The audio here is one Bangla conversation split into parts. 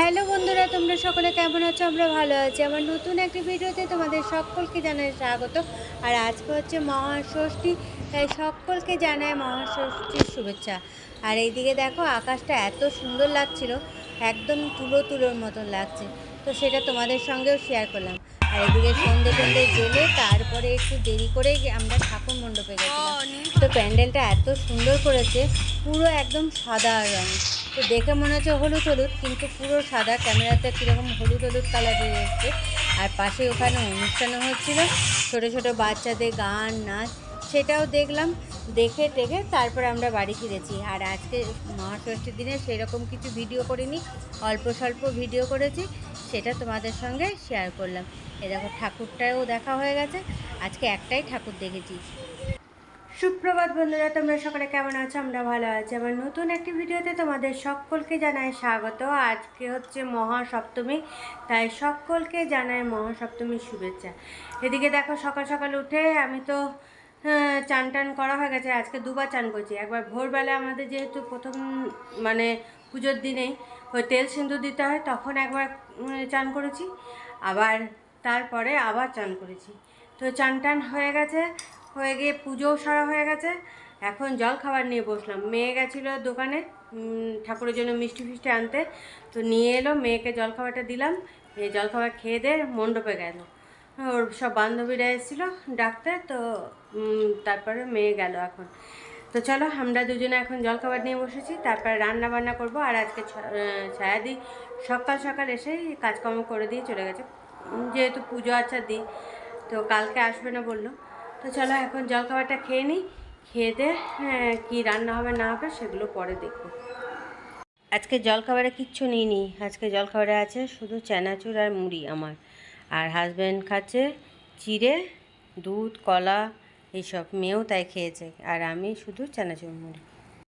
হ্যালো বন্ধুরা, তোমরা সকলে কেমন আছো? আমরা ভালো আছি। আমার নতুন একটি ভিডিওতে তোমাদের সকলকে জানাই স্বাগত। আর আজকে হচ্ছে মহাষষ্ঠী, তাই সকলকে জানায় মহাষষ্ঠীর শুভেচ্ছা। আর এইদিকে দেখো, আকাশটা এত সুন্দর লাগছিল, একদম তুলো তুলোর মতন লাগছে। তো সেটা তোমাদের সঙ্গেও শেয়ার করলাম। আর এদিকে সন্ধে টন্ধে জেলে তারপরে একটু দেরি করে আমরা ঠাকুর মণ্ডপে গেছিলাম। তো প্যান্ডেলটা এত সুন্দর করেছে, পুরো একদম সাদা রঙ তো দেখে মনে হচ্ছে হলুদ হলুদ, কিন্তু পুরো সাদা ক্যামেরাতে কীরকম হলুদ হলুদ কালারের এসছে আর পাশে ওখানে অনুষ্ঠানও হচ্ছিল, ছোট ছোট বাচ্চাদের গান, নাচ, সেটাও দেখলাম। দেখে টেকে তারপর আমরা বাড়ি ফিরেছি। আর আজকে মহাষষ্ঠীর দিনে সেরকম কিছু ভিডিও করিনি, অল্প স্বল্প ভিডিও করেছি, সেটা তোমাদের সঙ্গে শেয়ার করলাম। এ দেখো, ঠাকুরটাও দেখা হয়ে গেছে। আজকে একটাই ঠাকুর দেখেছি। সুপ্রভাত বন্ধুরা তোমরা সকলে কেমন আছো? আমরা ভালো আছি। আমার নতুন একটি ভিডিওতে তোমাদের সকলকে জানাই স্বাগত। আজকে হচ্ছে মহাসপ্তমী তাই সকলকে জানাই মহাসপ্তমীর শুভেচ্ছা। এদিকে দেখো সকাল সকাল উঠে আমি তো হ্যাঁ, চান টান করা হয়ে গেছে। আজকে দুবার চান করছি। একবার ভোরবেলা আমাদের যেহেতু প্রথম মানে পুজোর দিনেই ওই তেল সিঁদুর দিতে হয় তখন একবার চান করেছি। আবার তারপরে আবার চান করেছি। তো চান টান হয়ে গেছে। হয়ে গিয়ে পুজোও সারা হয়ে গেছে। এখন জল খাবার নিয়ে বসলাম। মেয়ে গেছিল দোকানে ঠাকুরের জন্য মিষ্টি ফিষ্টি আনতে। তো নিয়ে এলো, মেয়েকে জল খাবারটা দিলাম। এই জল খাবার খেয়ে দিয়ে মণ্ডপে গেল। ওর সব বান্ধবীরা এসেছিল ডাকতে, তো তারপরে মেয়ে গেল এখন। তো চলো, আমরা দুজনে এখন জলখাবার নিয়ে বসেছি। তারপরে রান্না বান্না করব। আর আজকে ছায়াদি সকাল সকাল এসেই কাজকর্ম করে দিয়ে চলে গেছে। যেহেতু পুজো আচ্ছা দিই, তো কালকে আসবে না বলল। তো চলো এখন জলখাবারটা খেয়ে নিই। খেয়ে দিয়ে হ্যাঁ, কী রান্না হবে না হবে সেগুলো পরে দেখব। আজকে জলখাবারে কিচ্ছু নিইনি। আজকে জলখাবারে আছে শুধু চানাচুর আর মুড়ি আমার। আর হাজব্যান্ড খাচ্ছে চিড়ে দুধ কলা এইসব মেয়েও তাই খেয়েছে। আর আমি শুধু চানাচুর মুড়ি।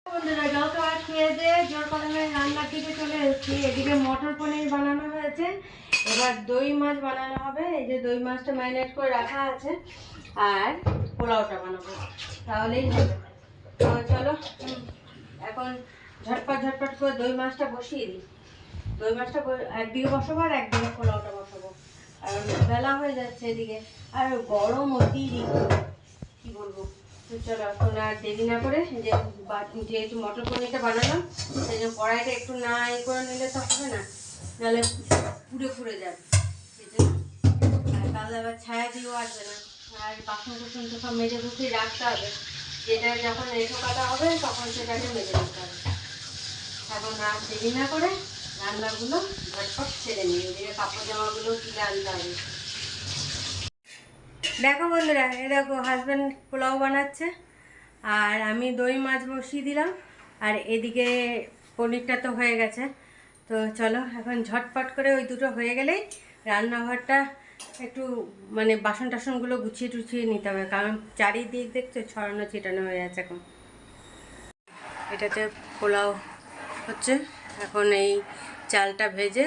বন্ধুরা জলখাবার খেয়ে দিয়ে জল কলমে রান্নার চলে এসেছি। এদিকে মটর পনির বানানো হয়েছে। এবার দই মাছ বানানো হবে। এই যে দই মাছটা ম্যারিনেট করে রাখা আছে। আর পোলাওটা বানাবো। তাহলেই হবে। চলো এখন ঝটপট ঝটপট করে দই মাছটা বসিয়ে দিই। দই মাছটা একদিকে বসাবো আর একদিকে পোলাওটা বসাবো। আর বেলা হয়ে যাচ্ছে এদিকে। আর গরম অতিরিক্ত। কি বলব? তো চলো, এখন আর দেরি না করে যে যেহেতু মটর পনিরটা বানালাম, সেই জন্য কড়াইটা একটু না ই করে নিলে তো হবে না। নাহলে পুড়ে পুড়ে যাবে। আর তাহলে আবার ছায়া দিয়েও আসবে না। আর বাসন কুসন তো সব মেজে গুছিয়ে রাখতে হবে। যেটা যখন এঁটো কাটা হবে, তখন সেটাকে মেজে রাখতে হবে। এখন আর দেরি না করে রান্নাগুলো ঝটপট ছেড়ে নিই ওদিকে কাপড় জামাগুলো তুলে আনতে হবে। দেখো বন্ধুরা এ দেখো হাজব্যান্ড পোলাও বানাচ্ছে। আর আমি দই মাছ বসিয়ে দিলাম। আর এদিকে পনিরটা তো হয়ে গেছে। তো চলো, এখন ঝটপট করে ওই দুটো হয়ে গেলেই রান্নাঘরটা একটু মানে বাসন টাসনগুলো গুছিয়ে টুছিয়ে নিতে হবে, কারণ চারিদিক দেখছ ছড়ানো ছিটানো হয়ে আছে এখন। এটাতে পোলাও হচ্ছে, এখন এই চালটা ভেজে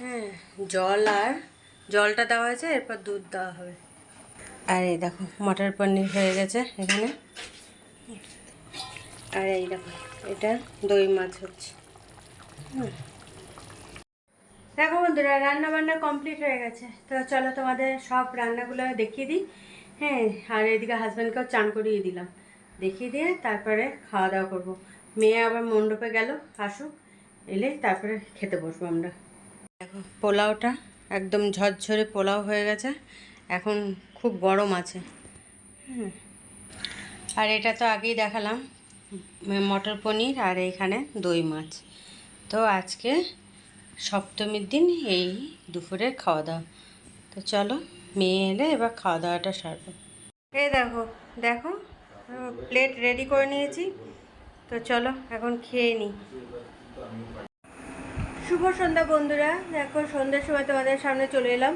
হ্যাঁ জল আর জলটা দেওয়া হয়েছে, এরপর দুধ দেওয়া হবে। আর এই দেখো, মটর পনির হয়ে গেছে এখানে। আর এই দেখো, এটা দই মাছ হচ্ছে। দেখো বন্ধুরা রান্না বান্না কমপ্লিট হয়ে গেছে। তো চলো তোমাদের সব রান্নাগুলো দেখিয়ে দিই। হ্যাঁ আর এদিকে হাজব্যান্ডকেও চান করিয়ে দিলাম। দেখিয়ে দিয়ে তারপরে খাওয়া দাওয়া করব। মেয়ে আবার মণ্ডপে গেল, আসুক, এলে তারপরে খেতে বসবো আমরা। দেখো, পোলাওটা একদম ঝরঝরে পোলাও হয়ে গেছে। এখন খুব গরম আছে। হুম। আর এটা তো আগেই দেখালাম, মটর পনির আর এইখানে দই মাছ। তো আজকে সপ্তমীর দিন, এই দুপুরের খাওয়া দাওয়া তো চলো, মেয়ে এলে এবার খাওয়া দাওয়াটা সারবো। এই দেখো দেখো প্লেট রেডি করে নিয়েছি। তো চলো, এখন খেয়ে নিই শুভ সন্ধ্যা বন্ধুরা। দেখো, সন্ধ্যের সময় তোমাদের সামনে চলে এলাম।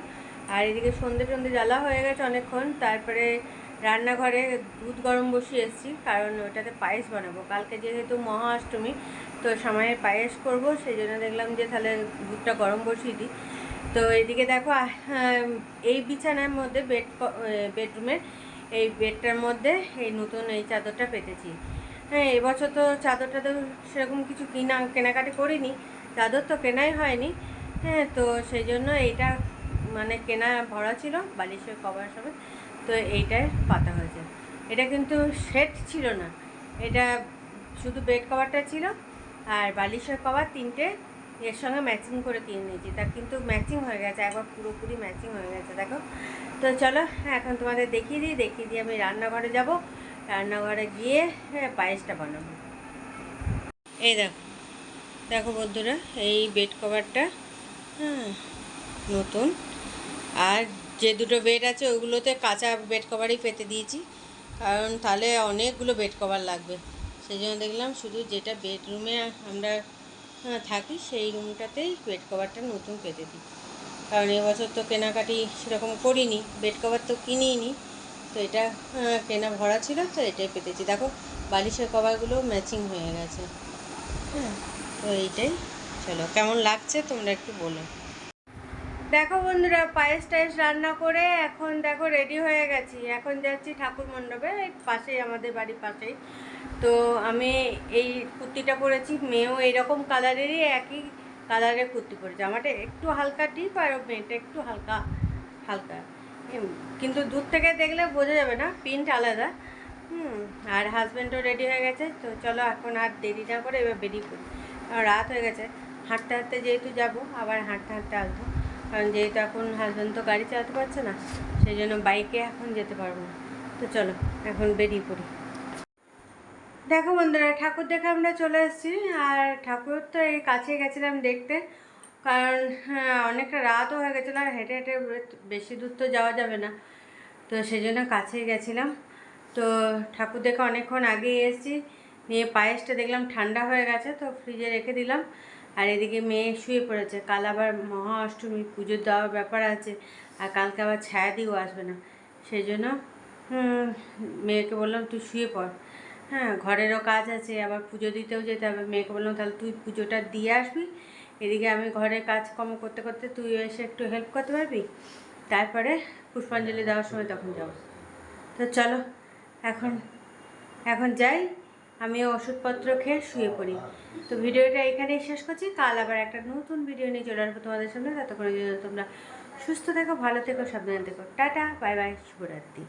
আর এদিকে সন্ধ্যে সন্ধ্যে জ্বালা হয়ে গেছে অনেকক্ষণ। তারপরে রান্নাঘরে দুধ গরম বসিয়ে এসেছি, কারণ ওটাতে পায়েস বানাবো। কালকে যেহেতু মহা অষ্টমী তো সময়ের পায়েস করব, সেই জন্য দেখলাম যে তাহলে দুধটা গরম বসিয়ে দিই। তো এদিকে দেখো এই বিছানার মধ্যে বেড বেডরুমের এই বেডটার মধ্যে এই নতুন এই চাদরটা পেতেছি। হ্যাঁ এবছর তো চাদরটা তো সেরকম কিছু কিনা, কেনাকাটি করিনি, চাদর তো কেনাই হয়নি। হ্যাঁ তো সেই জন্য এইটা মানে কেনা ভরা ছিল, বালিশের কভার সবে তো এইটার পাতা হয়েছে। এটা কিন্তু সেট ছিল না। এটা শুধু বেড কভারটা ছিল আর বালিশের কভার তিনটে। এর সঙ্গে ম্যাচিং করে কিনে নিয়েছি তা কিন্তু ম্যাচিং হয়ে গেছে, একবার পুরোপুরি ম্যাচিং হয়ে গেছে, দেখো। তো চলো, এখন তোমাদের দেখিয়ে দিই, দেখিয়ে দিয়ে আমি রান্নাঘরে যাব। রান্নাঘরে গিয়ে হ্যাঁ পায়েসটা বানাবো। এই দেখো দেখো বন্ধুরা, এই বেড কভারটা হ্যাঁ নতুন। আর যে দুটো বেড আছে, ওগুলোতে কাঁচা বেড কভারই পেতে দিয়েছি। কারণ তাহলে অনেকগুলো বেড কভার লাগবে। সেই জন্য দেখলাম শুধু যেটা বেডরুমে আমরা থাকি, সেই রুমটাতেই বেড কভারটা নতুন পেতে দিই। কারণ এবছর তো কেনাকাটি সেরকম করিনি বেড কভার তো কিনিই নি তো এটা কেনা ভরা ছিল, তো এটাই পেতেছি দেখো, বালিশের কভারগুলো ম্যাচিং হয়ে গেছে। হ্যাঁ তো এইটাই। চলো, কেমন লাগছে তোমরা একটু বলো। দেখো বন্ধুরা, পায়েস টায়েস রান্না করে এখন দেখো রেডি হয়ে গেছি। এখন যাচ্ছি ঠাকুর মণ্ডপে পাশেই আমাদের বাড়ির পাশেই। তো আমি এই কুর্তিটা পরেছি, মেয়েও এইরকম কালারেরই একই কালারের কুর্তি পরেছে। আমারটা একটু হালকা ডিপ আর মেয়েটা একটু হালকা হালকা। কিন্তু দূর থেকে দেখলে বোঝা যাবে না প্রিন্ট আলাদা। হুম, আর হাজব্যান্ডও রেডি হয়ে গেছে, তো চলো এখন আর দেরি না করে এবার বেরিয়ে পড়ি। রাত হয়ে গেছে, হাঁটতে হাঁটতে যেহেতু যাব, আবার হাঁটতে হাঁটতে আসব। কারণ যেহেতু এখন হাজব্যান্ড তো গাড়ি চালাতে পারছে না সেই জন্য বাইকে এখন যেতে পারব না। তো চলো এখন বেরিয়ে পড়ি। দেখো বন্ধুরা ঠাকুর দেখে আমরা চলে এসেছি। আর ঠাকুর তো এই কাছে গেছিলাম দেখতে কারণ হ্যাঁ, অনেকটা রাতও হয়ে গেছিল আর হেঁটে হেঁটে বেশি দূর তো যাওয়া যাবে না। তো সেই জন্য কাছেই গেছিলাম। তো ঠাকুর দেখে অনেকক্ষণ আগেই এসেছি। নিয়ে পায়েসটা দেখলাম ঠান্ডা হয়ে গেছে তো ফ্রিজে রেখে দিলাম। আর এদিকে মেয়ে শুয়ে পড়েছে। কাল আবার মহা অষ্টমী পুজো দেওয়ার ব্যাপার আছে আর কালকে আবার ছায়া দিয়েও আসবে না। সেই জন্য মেয়েকে বললাম, তুই শুয়ে পড়। হ্যাঁ ঘরেরও কাজ আছে, আবার পুজো দিতেও যেতে হবে। মেয়েকে বললাম, তাহলে তুই পুজোটা দিয়ে আসবি। এদিকে আমি ঘরের কাজকর্ম করতে করতে তুই এসে একটু হেল্প করতে পারবি? তারপরে পুষ্পাঞ্জলি দেওয়ার সময় তখন যাব। তো চলো, এখন এখন যাই। আমিও ওষুধপত্র খেয়ে শুয়ে পড়ি। তো ভিডিওটা এখানেই শেষ করছি। কাল আবার একটা নতুন ভিডিও নিয়ে চলে আসব তোমাদের সামনে। ততক্ষণের জন্য তোমরা সুস্থ থেকো, ভালো থেকো, সাবধানে থেকো। টাটা, বাই বাই, শুভরাত্রি।